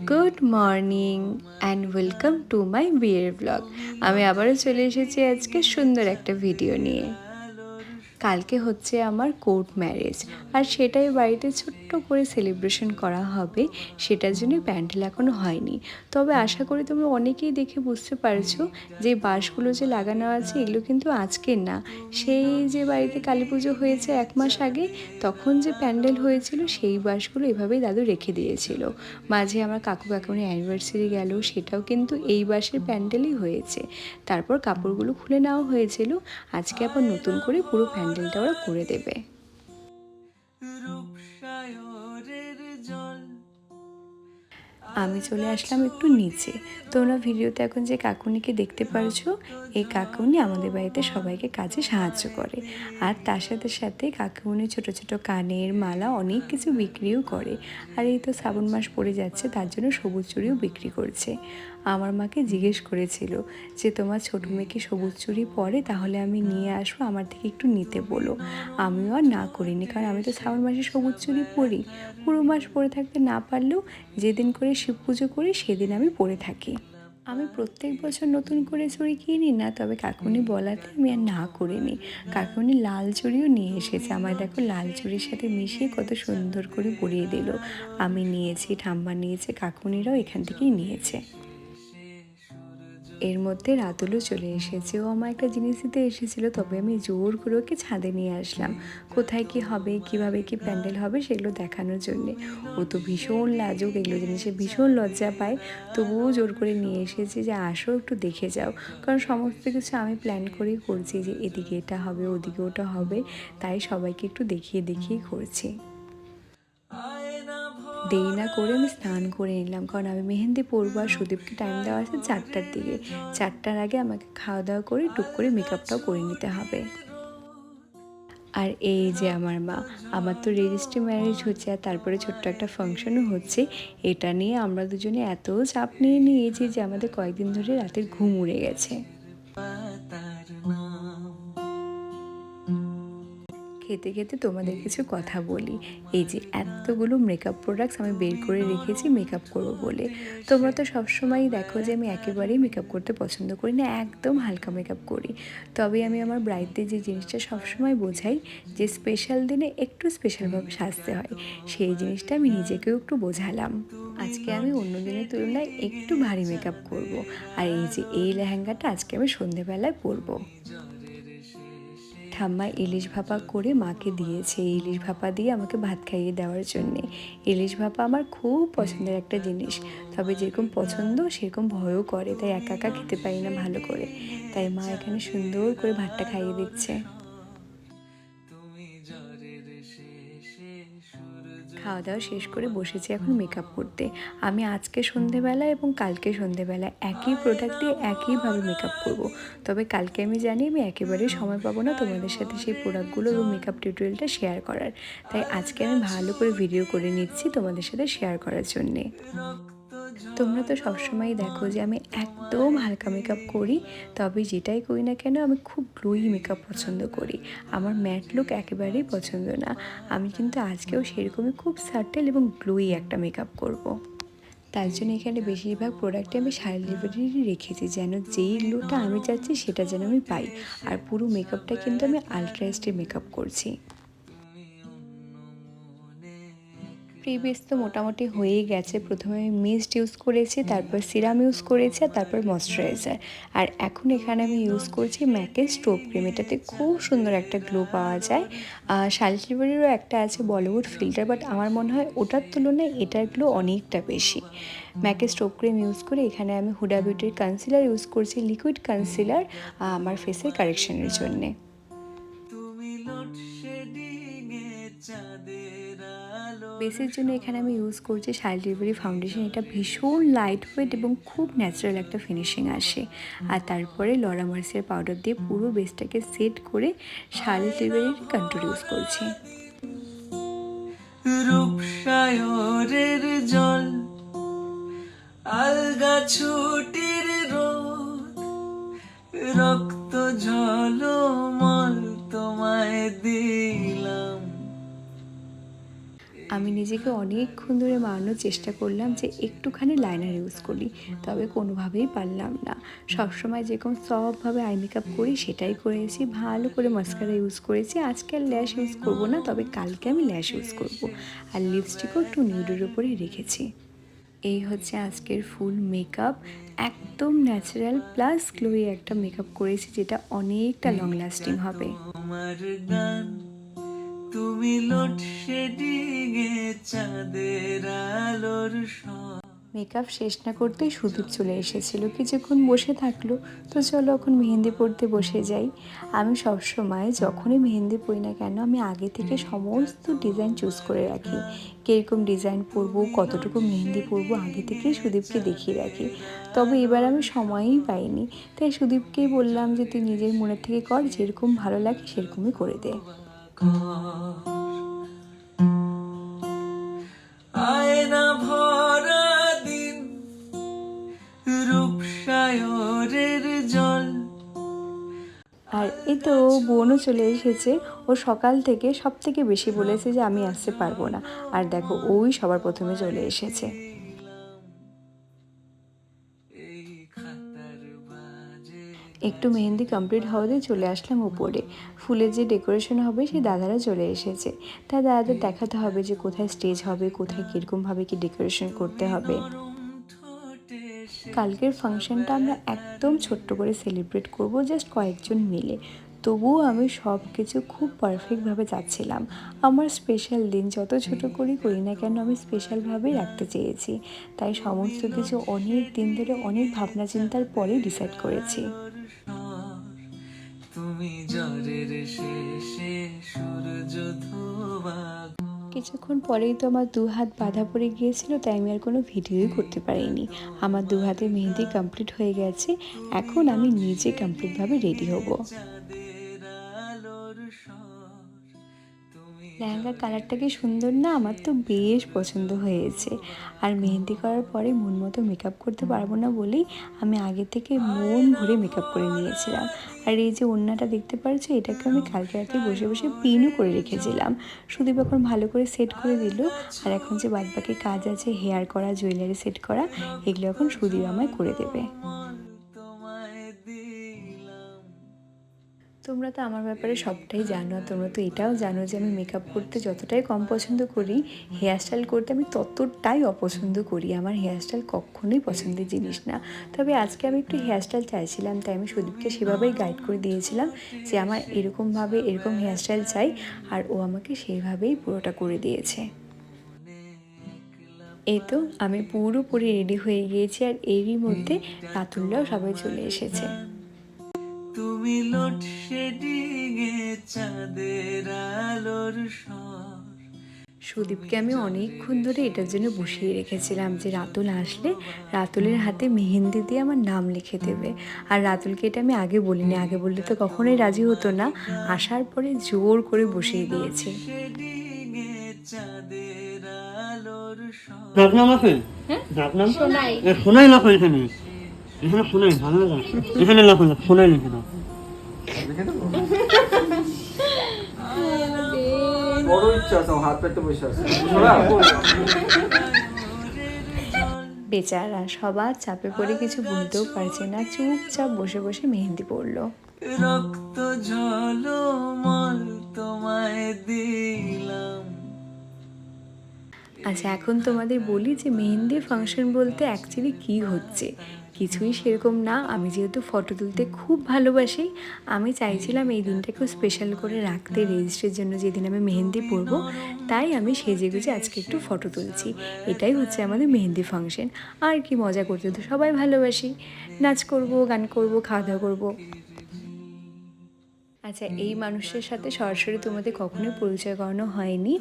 Good morning and welcome to my বিয়ের blog আমি আবারও চলে এসেছি আজকে সুন্দর একটা ভিডিও নিয়ে। কালকে হচ্ছে আমার কোর্ট ম্যারেজ আর সেটাই বাড়িতে ছোট্ট করে সেলিব্রেশন করা হবে, সেটার জন্য প্যান্ডেল এখনও হয়নি। তবে আশা করি তোমরা অনেকেই দেখে বুঝতে পারছ যে বাঁশগুলো যে লাগানো আছে, এগুলো কিন্তু আজকের না। সেই যে বাড়িতে কালী পুজো হয়েছে এক মাস আগে, তখন যে প্যান্ডেল হয়েছিল, সেই বাঁশগুলো এভাবেই দাদু রেখে দিয়েছিল। মাঝে আমার কাকু কাকুনি অ্যানিভার্সারি গেল, সেটাও কিন্তু এই বাঁশের প্যান্ডেলই হয়েছে। তারপর কাপড়গুলো খুলে নেওয়া হয়েছিল, আজকে আবার নতুন করে পুরো প্যান্ডেলটা ওরা করে দেবে। আমি চলে আসলাম একটু নিচে। তোমরা ভিডিওতে এখন যে কাকুনিকে দেখতে পারছ এই কাকুনি আমাদের বাড়িতে সবাইকে কাজে সাহায্য করে। আর তার সাথে সাথে কাকুনি ছোট ছোট কানের মালা অনেক কিছু বিক্রিও করে। আর এই তো শ্রাবণ মাস পড়ে যাচ্ছে তার জন্য সবুজ চুড়িও বিক্রি করছে। আমার মাকে জিজ্ঞেস করেছিল যে, তোমার ছোট মেয়েকে সবুজ চুড়ি পরে তাহলে আমি নিয়ে আসব, আমার থেকে একটু নিতে বলো। আমিও আর না করিনি, কারণ আমি তো শ্রাবণ মাসে সবুজ চুড়ি পরি। পুরো মাস পরে থাকতে না পারলেও যেদিন করে শিব পুজো করি, সেদিন আমি পরে থাকি। আমি প্রত্যেক বছর নতুন করে চুড়ি কিনি না, তবে কাকুনি বলাতে আমি আর না করিনি। কাকুনি লাল চুড়িও নিয়ে এসেছে। আমার দেখো, লাল চুড়ির সাথে মিশিয়ে কত সুন্দর করে পরিয়ে দিল। আমি নিয়েছি, ঠাম্মা নিয়েছে, কাকুনিরাও এখান থেকেই নিয়েছে। এর মধ্যে রাতুলও চলে এসেছে। ও আমার একটা জিনিস দিতে এসেছিল, তবে আমি জোর করে ওকে ছাদে নিয়ে আসলাম। কোথায় কি হবে, কীভাবে কি প্যান্ডেল হবে সেগুলো দেখানোর জন্যে। ও তো ভীষণ লাজুক, এগুলো জিনিসে ভীষণ লজ্জা পায়। তবুও জোর করে নিয়ে এসেছি যে, আসো একটু দেখে যাও। কারণ সমস্ত কিছু আমি প্ল্যান করেই করছি যে, এদিকে এটা হবে, ওদিকে ওটা হবে। তাই সবাইকে একটু দেখিয়ে দেখিয়ে করছি। দেরি না করে আমি স্নান করে নিলাম। কারণ আমি মেহেন্দি পরবো আর সুদীপকে টাইম দেওয়া আছে চারটার দিকে। চারটার আগে আমাকে খাওয়া দাওয়া করে, টুক করে মেকআপটাও করে নিতে হবে। আর এই যে আমার মা, আমার তো রেজিস্ট্রি ম্যারেজ হচ্ছে আর তারপরে ছোট্ট একটা ফাংশনও হচ্ছে। এটা নিয়ে আমরা দুজনে এত চাপ নিয়ে নিয়েছি যে আমাদের কয়েকদিন ধরে রাতের ঘুম উড়ে গেছে। খেতে খেতে তোমাদের কিছু কথা বলি। এই যে এতগুলো মেকআপ প্রোডাক্টস আমি বের করে রেখেছি মেকআপ করব বলে। তোমরা তো সবসময়ই দেখো যে আমি একেবারেই মেকআপ করতে পছন্দ করি না একদম হালকা মেকআপ করি। তবে আমি আমার ব্রাইডদের যে জিনিসটা সবসময় বোঝাই যে স্পেশাল দিনে একটু স্পেশালভাবে সাজতে হয় সেই জিনিসটা আমি নিজেকেও একটু বোঝালাম। আজকে আমি অন্য দিনের তুলনায় একটু ভারী মেকআপ করব। আর এই যে এই লেহেঙ্গাটা আজকে আমি সন্ধেবেলায় পরবো। ঠাম্মা ইলিশ ভাপা করে মাকে দিয়েছে। ইলিশ ভাপা দিয়ে আমাকে ভাত খাইয়ে দেওয়ার জন্যে। ইলিশ ভাপা আমার খুব পছন্দের একটা জিনিস। তবে যেরকম পছন্দ, সেরকম ভয়ও করে। তাই একা একা খেতে পারি না ভালো করে। তাই মা এখানে সুন্দর করে ভাতটা খাইয়ে দিচ্ছে। খাওয়া দাওয়া শেষ করে বসেছি এখন মেকআপ করতে। আমি আজকে সন্ধেবেলা এবং কালকে সন্ধেবেলা একই প্রোডাক্ট দিয়ে একইভাবে মেকআপ করব। তবে কালকে আমি জানি আমি একেবারেই সময় পাবো না তোমাদের সাথে সেই প্রোডাক্টগুলো এবং মেকআপ টিউটোরিয়ালটা শেয়ার করার। তাই আজকে আমি ভালো করে ভিডিও করে নিচ্ছি তোমাদের সাথে শেয়ার করার জন্যে। তোমরা তো সবসময় দেখো যে আমি একদম হালকা মেকআপ করি, তবে যেটাই করি না কেন আমি খুব গ্লোই মেকআপ পছন্দ করি। আমার ম্যাট লুক একেবারেই পছন্দ না। আমি কিন্তু আজকেও সেরকমই খুব সার্টেল এবং গ্লোই একটা মেকআপ করব। তার জন্য এখানে বেশিরভাগ প্রোডাক্টে আমি সারা ডেলিভারি রেখেছি, যেন যেই গ্লোটা আমি চাচ্ছি সেটা যেন আমি পাই। আর পুরো মেকআপটা কিন্তু আমি আলট্রাস্টের মেকআপ করছি। প্রিভিয়াস তো মোটামুটি হয়েই গেছে। প্রথমে আমি মিস্ট ইউজ করেছি, তারপর সিরাম ইউজ করেছি আর তারপর ময়শ্চারাইজার আর এখন এখানে আমি ইউজ করছি ম্যাকের স্টোভ ক্রিম এটাতে খুব সুন্দর একটা গ্লো পাওয়া যায়। আর শালটিবারিরও একটা আছে বলিউড ফিল্টার বাট আমার মনে হয় ওটার তুলনায় এটার গ্লো অনেকটা বেশি। ম্যাকের স্টোভ ক্রিম ইউজ করে এখানে আমি হুডা বিউটির কনসিলার ইউজ করছি লিকুইড কনসিলার আমার ফেসের কারেকশনের জন্যে। বেসের জন্য এখানে আমি ইউজ করছি শাইল ডিলিভারি ফাউন্ডেশন এটা ভীষণ লাইট ওয়েট এবং খুব ন্যাচারাল একটা ফিনিশিং আসে। আর তারপরে লরা মার্সের পাউডার দিয়ে পুরো বেসটাকে সেট করে শাইল ডিলিভারির কন্ট্রোল ইউজ করছি। রূপসায়রের জল আলগা ছুটির রোদ রক্ত নিজেকে অনেকক্ষণ ধরে মারানোর চেষ্টা করলাম যে একটুখানি লাইনার ইউজ করি তবে কোনোভাবেই পারলাম না। সবসময় যেরকম সবভাবে আই মেকআপ করি সেটাই করেছি ভালো করে মাস্কারা ইউজ করেছি। আজকে আর ল্যাশ ইউজ করব না তবে কালকে আমি ল্যাশ ইউজ করব। আর লিপস্টিকও একটু নিউডের উপরেই রেখেছি। এই হচ্ছে আজকের ফুল মেকআপ একদম ন্যাচারাল প্লাস গ্লোই একটা মেকআপ করেছি যেটা অনেকটা লং লাস্টিং হবে। তুমি চাঁদের আলোর মেকআপ শেষ না করতেই সুদীপ চলে এসেছিল। কিছুক্ষণ বসে থাকল। তো চলো এখন মেহেন্দি পড়তে বসে যাই। আমি সবসময় যখনই মেহেন্দি পড়ি না কেন, আমি আগে থেকে সমস্ত ডিজাইন চুজ করে রাখি। কীরকম ডিজাইন পরবো, কতটুকু মেহেন্দি পরবো, আগে থেকেই সুদীপকে দেখিয়ে রাখি। তবে এবার আমি সময়ই পাইনি। তাই সুদীপকেই বললাম যে, তুই নিজের মনের থেকে কর, যেরকম ভালো লাগে সেরকমই করে দে। আয়না ভরা দিন রূপসায়রের জল। আর এই তো বোনও চলে এসেছে। ও সকাল থেকে সব থেকে বেশি বলেছে যে আমি আসতে পারব না। আর দেখো ওই সবার প্রথমে চলে এসেছে। একটু মেহেন্দি কমপ্লিট হওয়াতে চলে আসলাম উপরে। ফুলের যে ডেকোরেশন হবে, সেই দাদারা চলে এসেছে। তাই দাদাদের দেখাতে হবে যে কোথায় স্টেজ হবে, কোথায় কীরকমভাবে কি ডেকোরেশন করতে হবে। কালকের ফাংশনটা আমরা একদম ছোট্ট করে সেলিব্রেট করব জাস্ট কয়েকজন মিলে। তবুও আমি সব কিছু খুব পারফেক্টভাবে যাচ্ছিলাম আমার স্পেশাল দিন যত ছোট করি করি না কেন আমি স্পেশালভাবেই রাখতে চেয়েছি। তাই সমস্ত কিছু অনেক দিন ধরে অনেক ভাবনা চিন্তার পরে ডিসাইড করেছি। কিছুক্ষণ পরেই তো আমার দু হাত বাধা পড়ে গিয়েছিল, তাই আমি আর কোনো ভিডিওই করতে পারিনি। আমার দু হাতে মেহেন্দি কমপ্লিট হয়ে গেছে, এখন আমি নিজে কমপ্লিটভাবে রেডি হব। লেহেঙ্গার কালারটা কি সুন্দর না? আমার তো বেশ পছন্দ হয়েছে। আর মেহেন্দি করার পরে মন মতো মেকআপ করতে পারব না বলেই আমি আগে থেকে মন ভরে মেকআপ করে নিয়েছিলাম। আর এই যে ওড়নাটা দেখতে পারছ, এটাকে আমি কালকে রাতে বসে বসে পিনও করে রেখেছিলাম। সুদীপ এখন ভালো করে সেট করে দিল। আর এখন যে বাদবাকি কাজ আছে হেয়ার করা জুয়েলারি সেট করা, এগুলো এখন সুদীপ আমায় করে দেবে। তোমরা তো আমার ব্যাপারে সবটাই জানো, তোমরা তো এটাও জানো যে আমি মেকআপ করতে যতটাই কম পছন্দ করি হেয়ারস্টাইল করতে আমি ততটাই অপছন্দ করি। আমার হেয়ারস্টাইল কখনোই পছন্দের জিনিস না। তবে আজকে আমি একটু হেয়ারস্টাইল চাইছিলাম, তাই আমি সুদীপকে সেভাবেই গাইড করে দিয়েছিলাম যে আমার এরকমভাবে এরকম হেয়ারস্টাইল চাই আর ও আমাকে সেভাবেই পুরোটা করে দিয়েছে। এই তো, আমি পুরোপুরি রেডি হয়ে গিয়েছি আর এরই মধ্যে রাতুলরাও সবাই চলে এসেছে। তুমি লোডশেডিং এ চাঁদের আলোর স্বর। সুদীপকে আমি অনেকক্ষণ ধরে এটার জন্য বসিয়ে রেখেছিলাম যে রাতুল আসলে রাতুলের হাতে মেহেন্দি দিয়ে আমার নাম লিখে দেবে। আর রাতুলকে এটা আমি আগে বলিনি। আগে বললে তো কখনোই রাজি হতো না। আসার পরে জোর করে বসিয়ে দিয়েছে। ডাকনাম আছে? ডাকনাম সোনাই। সোনাই লেখো এখানে? এখানে সোনাই ভালো লাগে। এখানে লেখো না সোনাই লিখে বড় ইচ্ছা আছে হাত পেতে বসে আছে। বেচারা সবার চাপে পড়ে কিছু বলতেও পারছে না চুপচাপ বসে বসে মেহেন্দি পড়ল রক্ত ঝলমল তোমায় দিলাম। আচ্ছা এখন তোমাদের বলি যে মেহেন্দি ফাংশন বলতে অ্যাকচুয়ালি কি হচ্ছে। কিছুই সেরকম না। আমি যেহেতু ফটো তুলতে খুব ভালোবাসি, আমি চাইছিলাম এই দিনটাকেও স্পেশাল করে রাখতে রেজিস্ট্রের জন্য যেদিন আমি মেহেন্দি পরব, তাই আমি সেজে গুজে আজকে একটু ফটো তুলছি। এটাই হচ্ছে আমাদের মেহেন্দি ফাংশন আর কি মজা করতে তো সবাই ভালোবাসি। নাচ করব, গান করব, খাওয়া দাওয়া করব। আচ্ছা এই মানুষের সাথে সরাসরি তোমাদের কখনোই পরিচয় করানো হয়নি।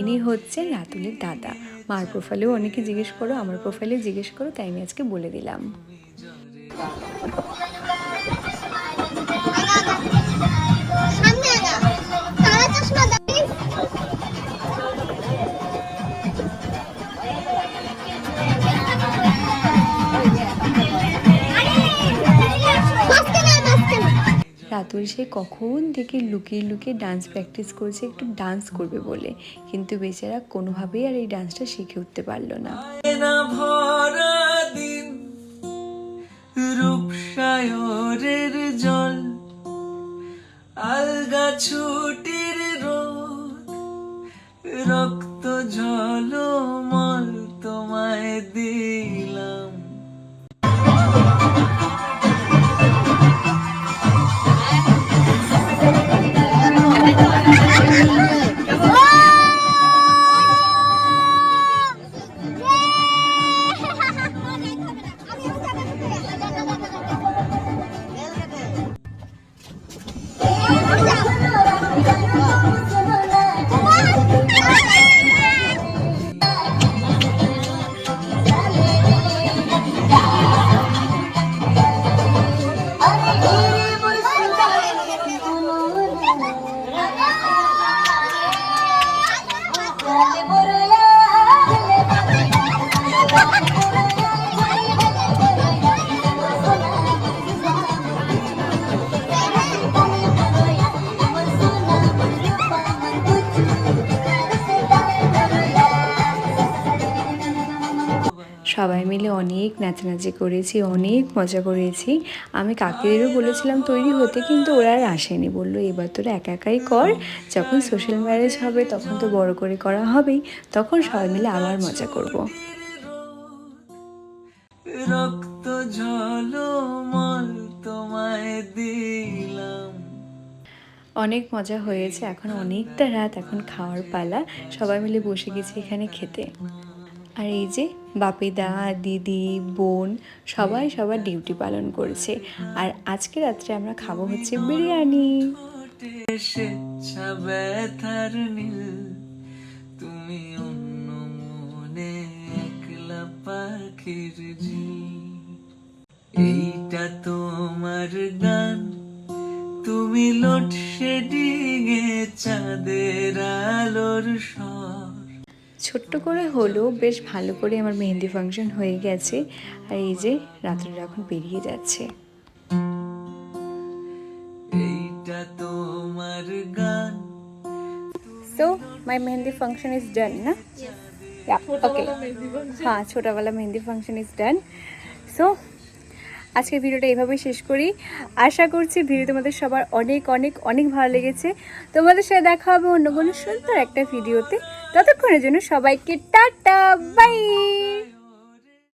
ইনি হচ্ছেন রাতুলের দাদা। মার প্রোফাইলেও অনেকে জিজ্ঞেস করো আমার প্রোফাইলে জিজ্ঞেস করো তাই আমি আজকে বলে দিলাম। রাতুল সে কখন থেকে লুকিয়ে লুকিয়ে ডান্স প্র্যাকটিস করছে, একটু ডান্স করবে বলে। কিন্তু বেচারা কোনোভাবেই আর এই ডান্সটা শিখে উঠতে পারল না। রূপসায়রের জল, আলগা ছুটির রক্ত ঝলমল তোমায় দিলাম সবাই মিলে অনেক নাচানাচি করেছি অনেক মজা করেছি। আমি কাকিদেরও বলেছিলাম তৈরি হতে কিন্তু ওরা আর আসেনি। বলল এবার তোরা একা একাই কর। যখন সোশ্যাল ম্যারেজ হবে তখন তো বড় করে করা হবেই। তখন সবাই মিলে আবার মজা করব। রক্ত ঝলমল তোমায় দিলাম। অনেক মজা হয়েছে। এখন অনেকটা রাত। এখন খাওয়ার পালা। সবাই মিলে বসে গেছি এখানে খেতে। আর এই যে বাপিদা দিদি, বোন সবাই সবার ডিউটি পালন করছে। আর আজকে রাত্রে আমরা খাব হচ্ছে বিরিয়ানি। তুমি অন্য মনে একলা পাখির এইটা তোমার গান, তুমি লোডশেডিংয়ে চাঁদের আলোর স্বর। ছোট্ট করে হলেও বেশ ভালো করে আমার মেহেন্দি ফাংশন হয়ে গেছে। আর এই যে রাত্রে এখন বেরিয়ে যাচ্ছে। এইটা তোমার গান। So my mehendi function is done, na? Yeah. হ্যাঁ ছোটোবেলা mehndi function is done so আজকের ভিডিওটা এইভাবেই শেষ করি। আশা করছি ভিডিও তোমাদের সবার অনেক অনেক অনেক ভালো লেগেছে। তোমাদের সাথে দেখা হবে অন্য কোনো সুন্দর একটা ভিডিওতে। ততক্ষণের জন্য সবাইকে টাটা বাই।